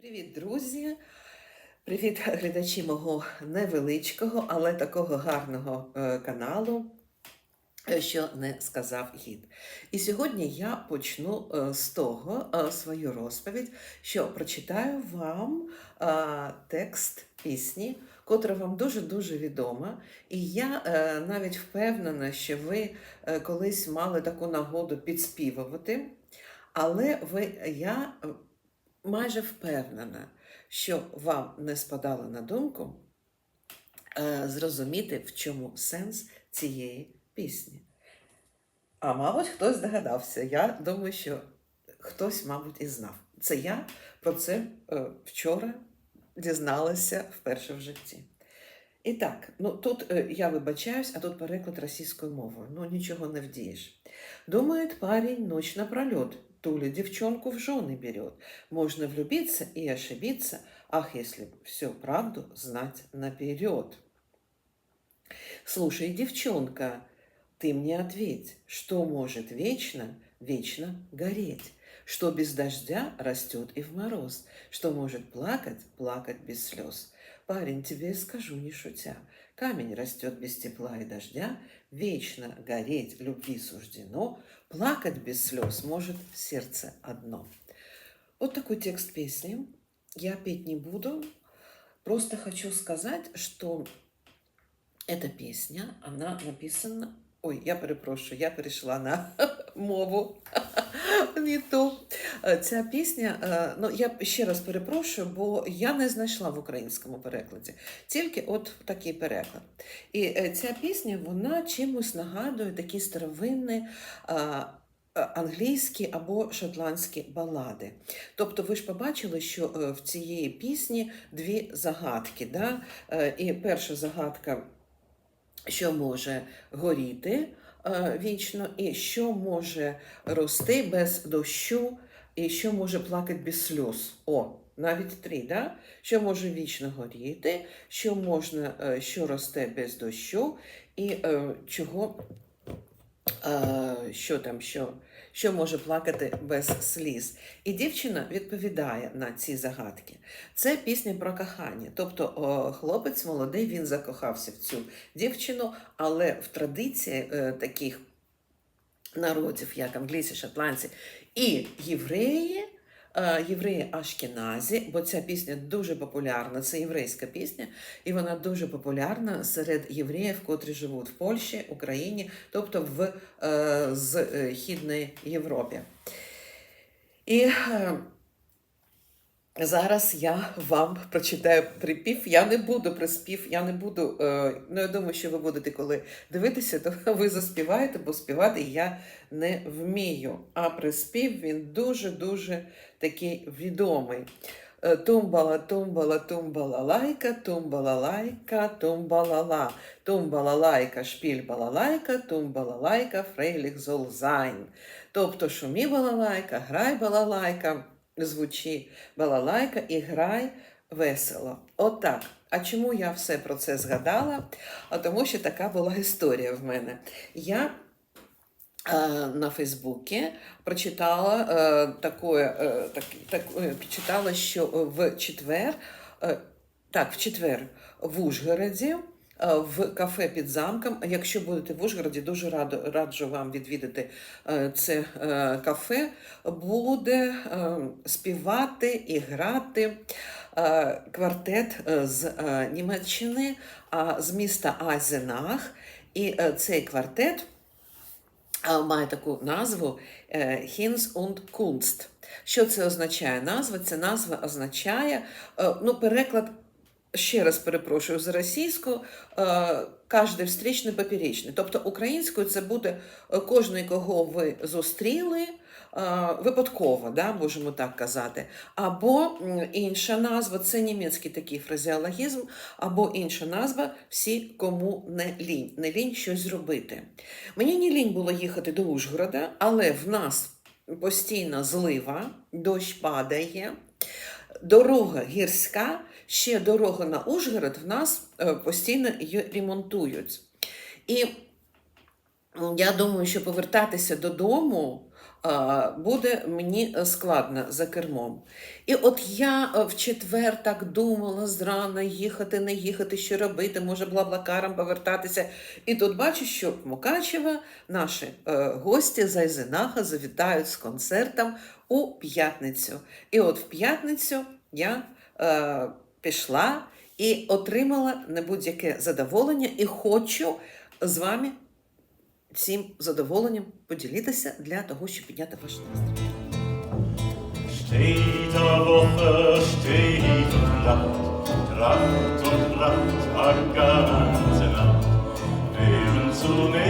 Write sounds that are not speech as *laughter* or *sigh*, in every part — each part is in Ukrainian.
Привіт, друзі! Привіт, глядачі мого невеличкого, але такого гарного е, каналу, е, що не сказав гід. І сьогодні я почну е, з того свою розповідь, що прочитаю вам текст пісні, котра вам дуже-дуже відома. І я навіть впевнена, що ви колись мали таку нагоду підспівувати. Але ви, я майже впевнена, що вам не спадало на думку е, зрозуміти, в чому сенс цієї пісні. А мабуть, хтось здогадався. Я думаю, що хтось, мабуть, і знав. Це я про це е, вчора дізналася вперше в житті. І так, ну тут е, я вибачаюсь, а тут переклад російською мовою. Ну нічого не вдієш. Думает парень ночь напролет, Туля девчонку в жены берет. Можно влюбиться и ошибиться, ах, если всю правду знать наперед. Слушай, девчонка, ты мне ответь, что может вечно, вечно гореть? Что без дождя растет и в мороз? Что может плакать, плакать без слез? Парень, тебе скажу, не шутя, камень растет без тепла и дождя, вечно гореть любви суждено, плакать без слез может сердце одно. Вот такой текст песни. Я петь не буду, просто хочу сказать, что эта песня, она написана... Ой, я перепрошую, я перейшла на *laughs* мову. *laughs* Не ту. Е, Ця пісня, е, ну я ще раз перепрошую, бо я не знайшла в українському перекладі, тільки от такий переклад. І е, ця пісня, вона чимось нагадує такі старовинні англійські або шотландські балади. Тобто ви ж побачили, що в цієї пісні дві загадки. Да? І перша загадка, що може горіти вічно, і що може рости без дощу, і що може плакати без сльоз. О, навіть три, да? що може вічно горіти, що можна, е, що росте без дощу, і е, чого, е, що там, що, що може плакати без сліз. І дівчина відповідає на ці загадки. Це пісня про кохання. Тобто о, хлопець молодий, він закохався в цю дівчину, але в традиції е, таких народів, як англійці, шотландці і євреї, євреї Ашкіназі, бо ця пісня дуже популярна, це єврейська пісня, і вона дуже популярна серед євреїв, котрі живуть в Польщі, Україні, тобто в е, з е, Європі. І е, Зараз я вам прочитаю припів. Я не буду приспів, я не буду. Е, ну, я думаю, що ви будете, коли дивитися, то *laughs* ви заспіваєте, бо співати я не вмію. А приспів він дуже-дуже такий відомий. Е, Тумбала, тумбала, тумбала лайка, тумбала лайка, тумбала ла, тумбала лайка, шпіль балалайка, тумбала лайка, фрейліх золзайн. Тобто шумі балалайка, грай балалайка звучи балалайка і грай весело. Отак. А чому я все про це згадала? А тому що така була історія в мене. Я е, на Фейсбуці прочитала е, такое, е, так, так, прочитала, що в четвер, так, в четвер в Ужгороді. Е, В кафе під замком. Якщо будете в Ужгороді, дуже радо, раджу вам відвідати е, це е, кафе. Буде співати і грати квартет з Німеччини, з міста Айзенах. І цей квартет має таку назву Hinz und Kunst. Що це означає? Назва? Це назва означає, ну, переклад, ще раз перепрошую, з російською, е, кожний встрічний поперечний. Тобто українською це буде е, кожний, кого ви зустріли, е, випадково, да, можемо так казати. Або інша назва це німецький такий фразеологізм, або інша назва всі, кому не лінь. Не лінь щось зробити. Мені не лінь було їхати до Ужгорода, але в нас постійно злива, дощ падає, дорога гірська, ще дорога на Ужгород в нас е, постійно її ремонтують. І я думаю, що повертатися додому буде мені е, складно за кермом. І от я е, в четвер так думала зрана їхати, не їхати, що робити, може блаблакаром повертатися. І тут бачу, що в Мукачево наші е, гості з Айзенаха завітають з концертом у п'ятницю. І от в п'ятницю я е, пішла і отримала не будь-яке задоволення, і хочу з вами цим задоволенням поділитися для того, щоб підняти ваш настрій. Steht der Woche, steht und lacht, Tracht und Pracht, a ganze Nacht. Wären zu nehmen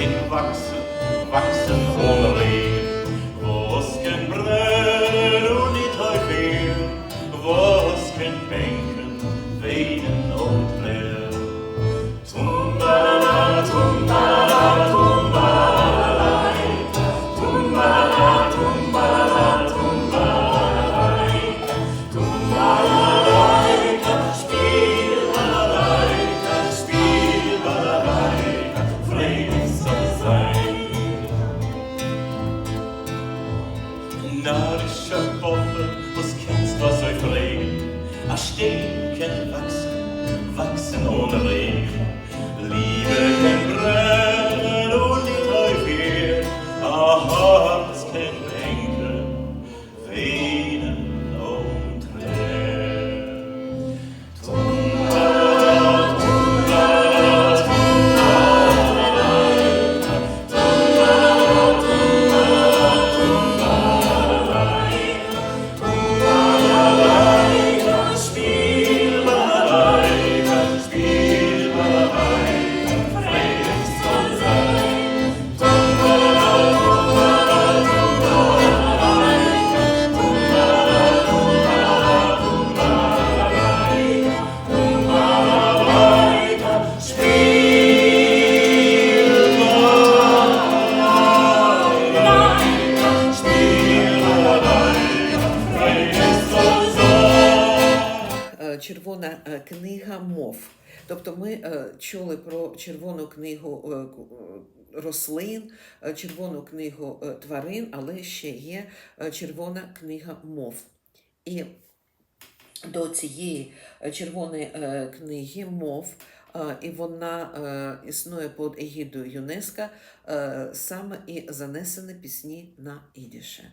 senin vaksın, vaksın ol. Червона е, книга мов. Тобто ми е, чули про червону книгу е, рослин, червону книгу тварин, але ще є червона книга мов. І до цієї червоної книги мов, і вона існує під егідою ЮНЕСКО, саме і занесені пісні на ідіше.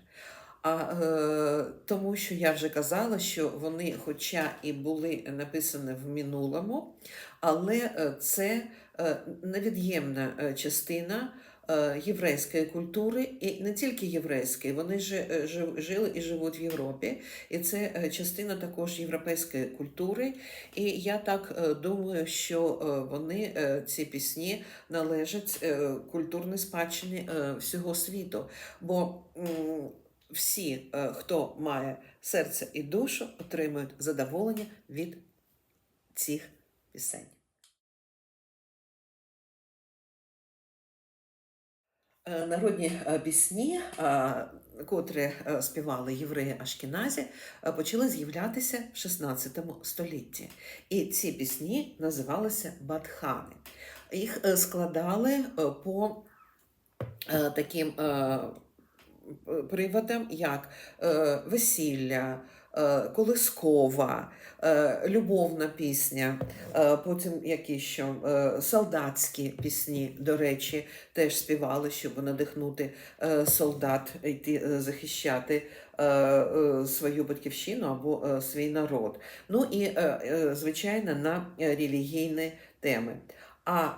А е, тому що я вже казала, що вони, хоча і були написані в минулому, але е, це е, невід'ємна е, частина е, єврейської культури, і не тільки єврейської, вони ж, е, жив- жили і живуть в Європі, і це частина також європейської культури. І я так думаю, що вони, ці пісні, належать культурній спадщині всього світу. Бо всі, е, хто має серце і душу, отримують задоволення від цих пісень. Е, Народні е, пісні, котрі співали євреї Ашкіназі, почали з'являтися в 16 столітті. І ці пісні називалися Бадхани. Їх складали по таким приводам, як е, весілля, е, колискова, е, любовна пісня, потім які е, солдатські пісні, до речі, теж співали, щоб надихнути солдат йти захищати свою батьківщину або свій народ. Ну і, звичайно, на релігійні теми. А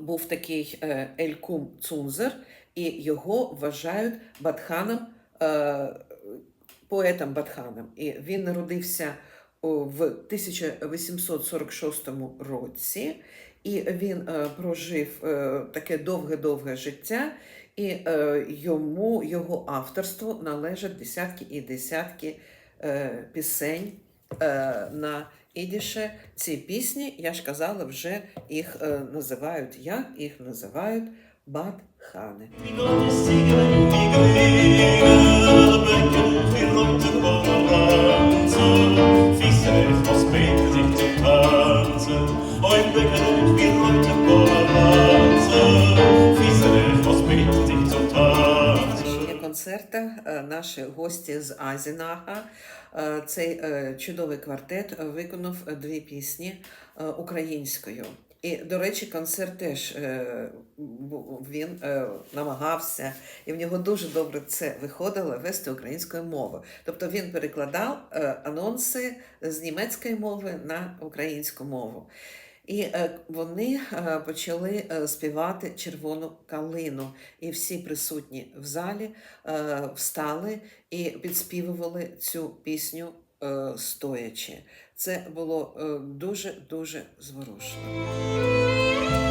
був такий Елькум Цунзер, і його вважають Бадханом, е, поетом Бадханом. І він народився в 1846 році, і він е, прожив е, таке довге-довге життя, і йому його авторству належать десятки і десятки пісень на ідіше. Ці пісні, я ж казала, вже їх називають як? Їх називають tansen. Наші концерта, е, наші гості з Азінага. Е, Цей е, чудовий квартет виконав е, дві пісні е, українською. І, до речі, концерт теж е, він е, намагався, і в нього дуже добре це виходило вести українською мовою. Тобто він перекладав е, анонси з німецької мови на українську мову. І вони почали співати червону калину, і всі присутні в залі встали і підспівували цю пісню стоячи. Це було е, дуже дуже зворушливо.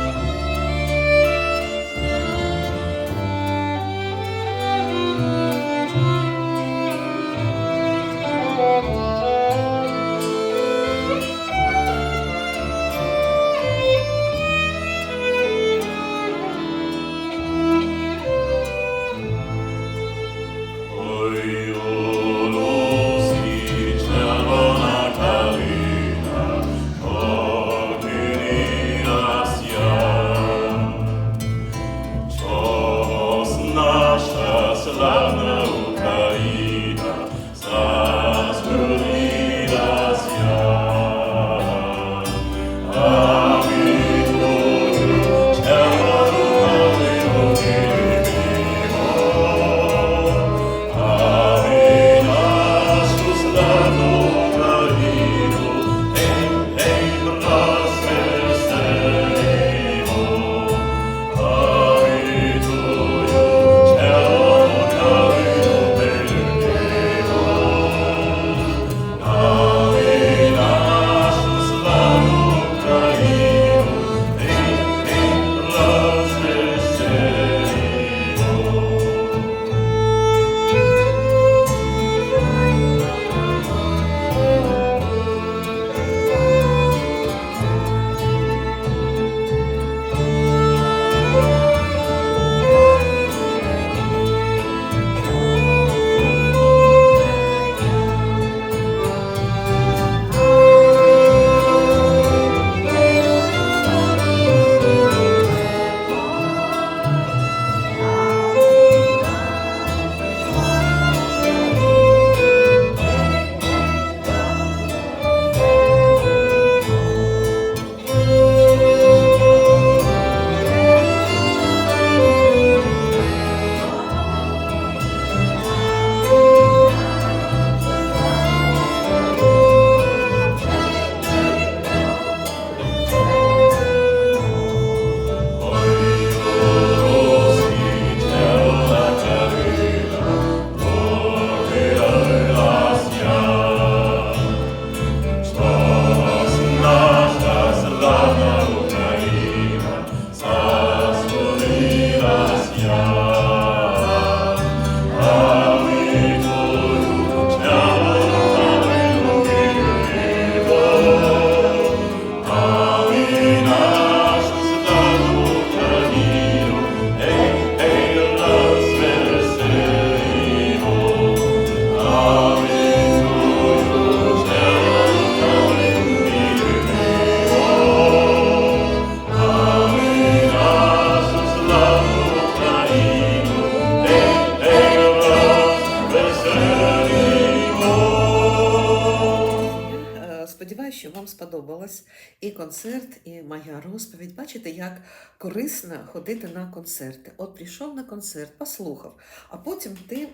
Концерт, і моя розповідь. Бачите, як корисно ходити на концерти. От прийшов на концерт, послухав, а потім ти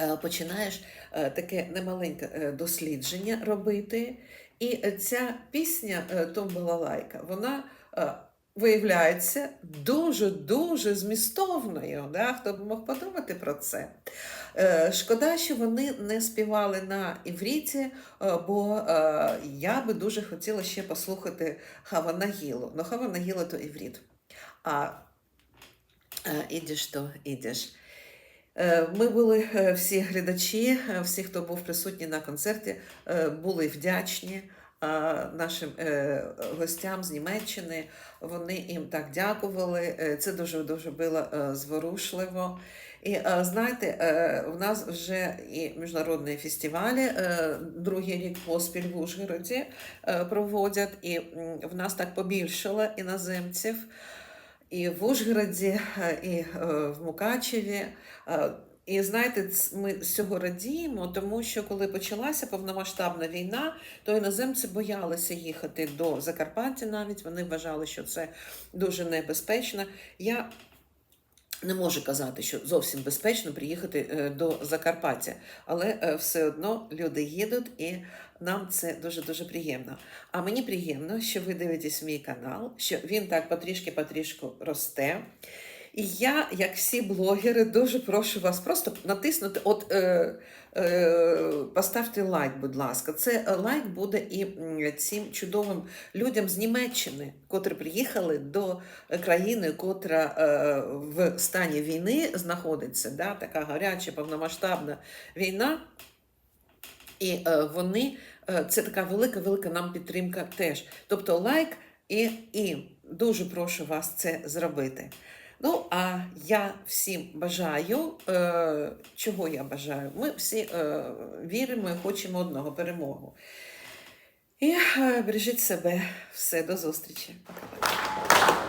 е, починаєш е, таке немаленьке е, дослідження робити. І ця пісня Том Балалайка, вона виявляється дуже-дуже змістовною. Да? Хто б мог подумати про це? Е, Шкода, що вони не співали на івріті, е, бо е, я би дуже хотіла ще послухати Хаванагілу. Ну, Хаванагіла то івріт. А ідеш то ідеш. Е, Ми були всі глядачі, всі, хто був присутній на концерті, були вдячні нашим е, гостям з Німеччини. Вони їм так дякували. Е, Це дуже дуже було е, зворушливо. І знаєте, в нас вже і міжнародні фестивалі другий рік поспіль в Ужгороді проводять, і в нас так побільшало іноземців. І в Ужгороді, і в Мукачеві. І знаєте, ми з цього радіємо, тому що коли почалася повномасштабна війна, то іноземці боялися їхати до Закарпаття навіть. Вони вважали, що це дуже небезпечно. Я не можу казати, що зовсім безпечно приїхати е, до Закарпаття, але е, все одно люди їдуть і нам це дуже дуже приємно. А мені приємно, що ви дивитесь мій канал, що він так потрішки-потрішку росте. І я, як всі блогери, дуже прошу вас просто натиснути, от е, е, поставте лайк, будь ласка. Це е, лайк буде і цим чудовим людям з Німеччини, котрі приїхали до країни, котра е, в стані війни знаходиться, да, така гаряча, повномасштабна війна. І е, вони, е, це така велика, велика нам підтримка теж. Тобто лайк і, і дуже прошу вас це зробити. Ну, а я всім бажаю, е, чого я бажаю? Ми всі е, віримо і хочемо одного перемогу. І е, бережіть себе. Все, до зустрічі. Пока-пока.